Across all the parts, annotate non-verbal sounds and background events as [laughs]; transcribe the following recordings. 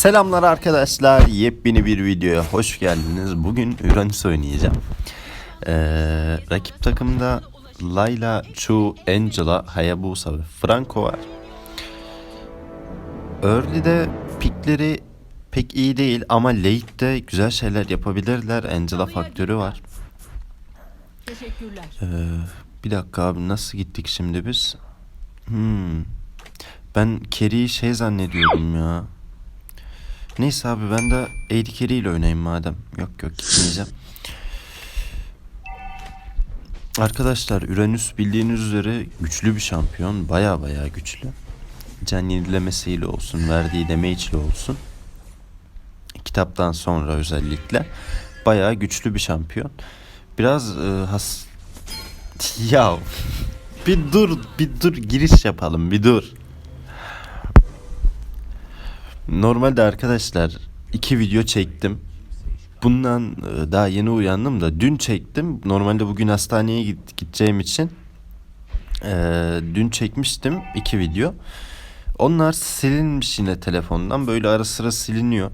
Selamlar arkadaşlar. Yepyeni bir videoya hoş geldiniz. Bugün Uranüs oynayacağım. Ee, rakip takımda Layla, Chu, Angela, Hayabusa ve Franco var. Early'de pikleri pek iyi değil ama late'de güzel şeyler yapabilirler. Angela faktörü var. Teşekkürler. Ee, bir dakika abi nasıl gittik şimdi biz? Hmm. Ben Kerry'i şey zannediyordum ya. Neyse abi ben de AD ile oynayayım madem. Yok yok gitmeyeceğim. Arkadaşlar Uranüs bildiğiniz üzere güçlü bir şampiyon. Baya baya güçlü. Can yenilemesiyle olsun, verdiği damage ile olsun. Kitaptan sonra özellikle. Baya güçlü bir şampiyon. Biraz e, has... [laughs] Ya bir dur, bir dur giriş yapalım, bir dur. Normalde arkadaşlar iki video çektim. Bundan e, daha yeni uyandım da dün çektim. Normalde bugün hastaneye gideceğim için e, dün çekmiştim iki video. Onlar silinmiş yine telefondan. Böyle ara sıra siliniyor.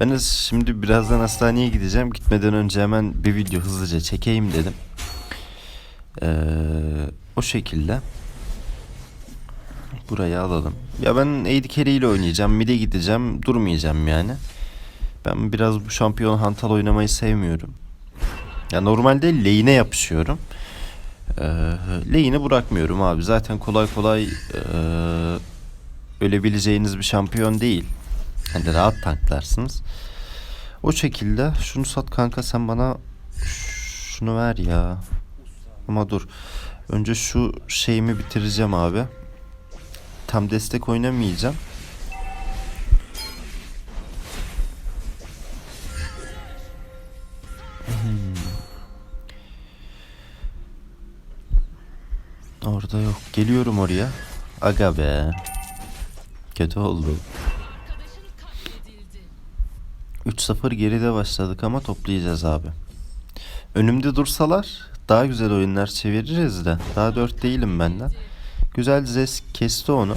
Ben de şimdi birazdan hastaneye gideceğim. Gitmeden önce hemen bir video hızlıca çekeyim dedim. Ee, o şekilde. Burayı alalım. Ya ben AD Carry ile oynayacağım. Mid'e gideceğim. Durmayacağım yani. Ben biraz bu şampiyon hantal oynamayı sevmiyorum. Ya normalde lane'e yapışıyorum. Ee, lane'i bırakmıyorum abi. Zaten kolay kolay ee, ölebileceğiniz bir şampiyon değil. Hani rahat tanklarsınız. O şekilde şunu sat kanka sen bana şunu ver ya. Ama dur. Önce şu şeyimi bitireceğim abi. Tam destek oynamayacağım. Hmm. Orada yok. Geliyorum oraya. Aga be. Kötü oldu. 3-0 geride başladık ama toplayacağız abi. Önümde dursalar daha güzel oyunlar çeviririz de. Daha 4 değilim benden. Güzel Zes kesti onu.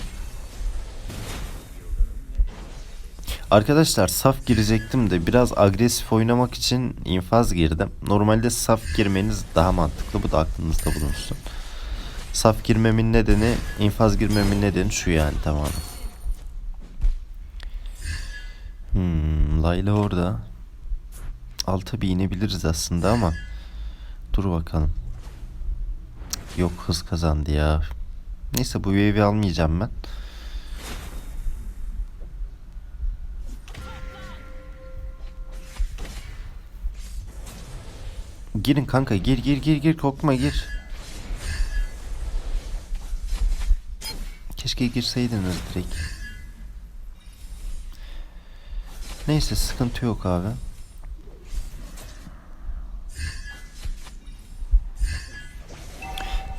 Arkadaşlar saf girecektim de biraz agresif oynamak için infaz girdim. Normalde saf girmeniz daha mantıklı. Bu da aklınızda bulunsun. Saf girmemin nedeni, infaz girmemin nedeni şu yani tamamen. Hmm, Layla orada. Alta bir inebiliriz aslında ama dur bakalım. Yok hız kazandı ya. Neyse bu wave'i almayacağım ben. Girin kanka gir gir gir gir korkma gir. Keşke girseydiniz direkt. Neyse sıkıntı yok abi.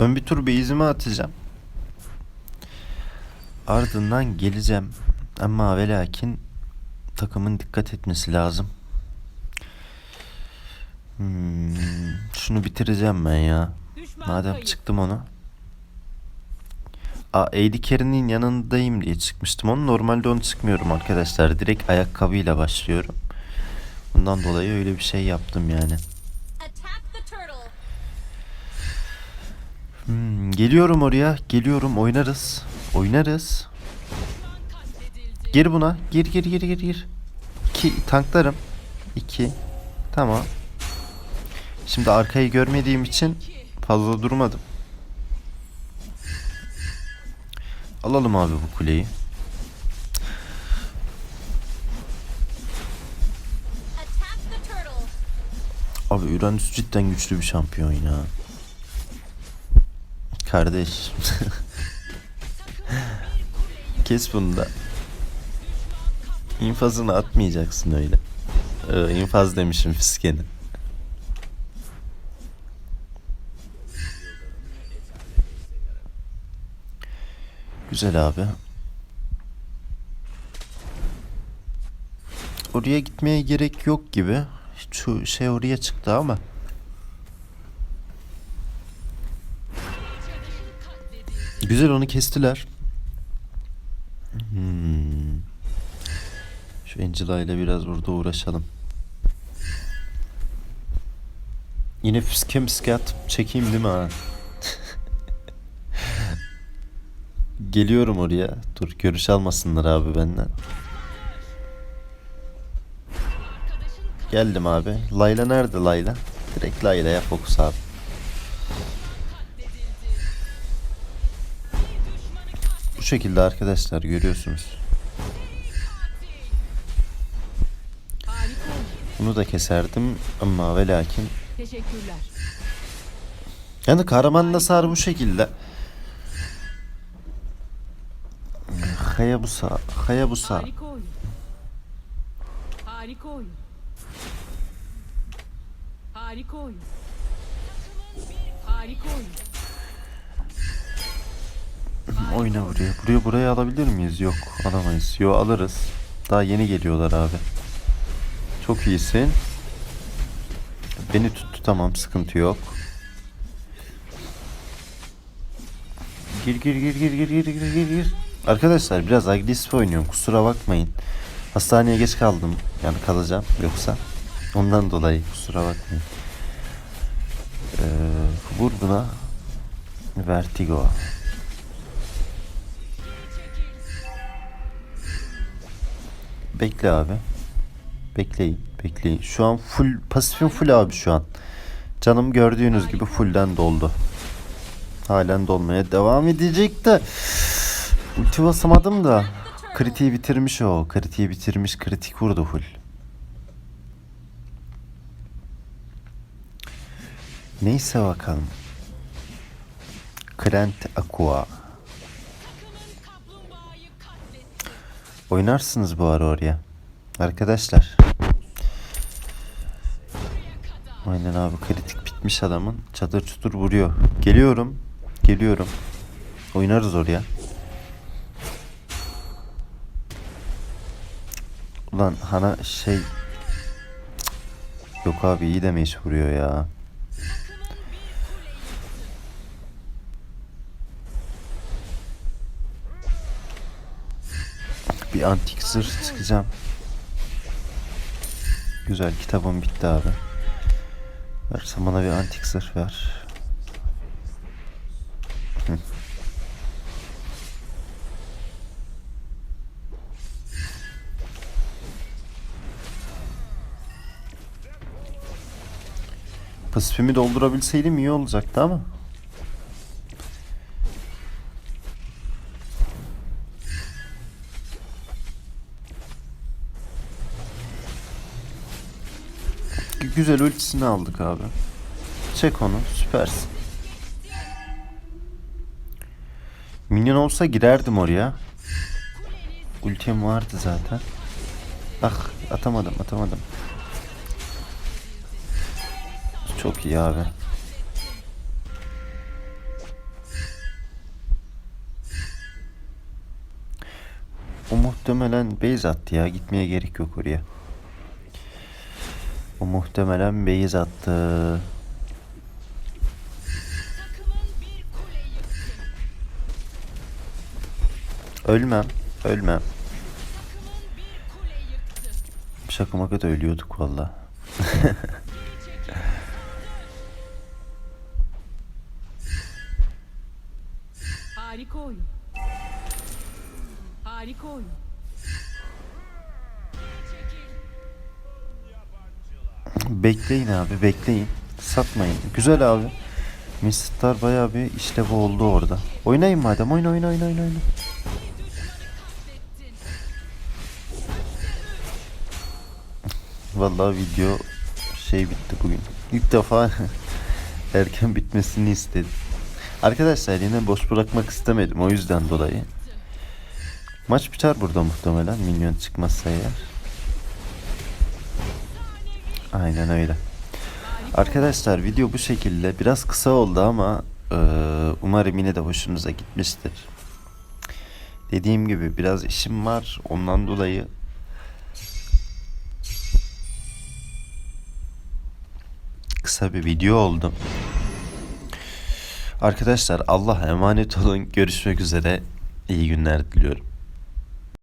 Ben bir tur base'imi atacağım. Ardından geleceğim. Ama ve lakin takımın dikkat etmesi lazım. Hmm, şunu bitireceğim ben ya. Madem çıktım onu. Aa, AD Carry'nin yanındayım diye çıkmıştım. Onu normalde onu çıkmıyorum arkadaşlar. Direkt ayakkabıyla başlıyorum. Bundan dolayı öyle bir şey yaptım yani. Hmm, geliyorum oraya. Geliyorum. Oynarız. Oynarız. Gir buna. Gir gir gir gir gir. İki tanklarım. İki. Tamam. Şimdi arkayı görmediğim için fazla durmadım. Alalım abi bu kuleyi. Abi Uranüs cidden güçlü bir şampiyon ya. Kardeş. [laughs] Kes bunu da. İnfazını atmayacaksın öyle. Ee, infaz demişim fiskeni. Güzel abi. Oraya gitmeye gerek yok gibi. Şu şey oraya çıktı ama. Güzel onu kestiler. Şu Angela ile biraz burada uğraşalım. Yine fiske miske çekeyim değil mi ha? [laughs] Geliyorum oraya. Dur görüş almasınlar abi benden. Geldim abi. Layla nerede Layla? Direkt Layla'ya fokus abi. Bu şekilde arkadaşlar görüyorsunuz. Bunu da keserdim ama ve lakin. Teşekkürler. Yani kahraman nasar bu şekilde. Hayabusa, Hayabusa. Harika oyun. Harika oyun. Harika oyun. Harika oyun. Oyna buraya. Buraya buraya alabilir miyiz? Yok, alamayız. Yo alırız. Daha yeni geliyorlar abi. Çok iyisin. Beni tuttu tamam sıkıntı yok. Gir gir gir gir gir gir gir gir gir. Arkadaşlar biraz agresif oynuyorum kusura bakmayın. Hastaneye geç kaldım. Yani kalacağım yoksa. Ondan dolayı kusura bakmayın. Ee, vur buna. Vertigo. Bekle abi. Bekleyin, bekleyin. Şu an full, pasifim full abi şu an. Canım gördüğünüz gibi fullden doldu. Halen dolmaya devam edecek de. Ulti basamadım da. Kritiği bitirmiş o. Kritiği bitirmiş. Kritik vurdu full. Neyse bakalım. Krent Aqua. Oynarsınız bu ara oraya. Arkadaşlar. Aynen abi kritik bitmiş adamın. Çatır çutur vuruyor. Geliyorum. Geliyorum. Oynarız oraya. Ulan hana şey... Yok abi iyi demeyiş vuruyor ya. Bir antik zırh çıkacağım. Güzel kitabım bitti abi. Versen bana bir antik zırh ver. Pasifimi doldurabilseydim iyi olacaktı ama. Güzel ultisini aldık abi. Çek onu. Süpersin. Minyon olsa girerdim oraya. Ultim vardı zaten. Ah atamadım atamadım. Çok iyi abi. O muhtemelen base attı ya. Gitmeye gerek yok oraya. O muhtemelen base attı. Ölmem. Ölmem. Şaka maka da ölüyorduk valla. [laughs] Harika oyun. Harika oyun. Bekleyin abi bekleyin. Satmayın. Güzel abi. Mistar bayağı bir işlev oldu orada. Oynayın madem. Oyna oyna oyna oyna. oyna. Vallahi video şey bitti bugün. İlk defa [laughs] erken bitmesini istedim. Arkadaşlar yine boş bırakmak istemedim o yüzden dolayı. Maç biter burada muhtemelen minyon çıkmazsa eğer. Aynen öyle. Arkadaşlar video bu şekilde biraz kısa oldu ama eee, umarım yine de hoşunuza gitmiştir. Dediğim gibi biraz işim var ondan dolayı kısa bir video oldu. Arkadaşlar Allah emanet olun. Görüşmek üzere. İyi günler diliyorum.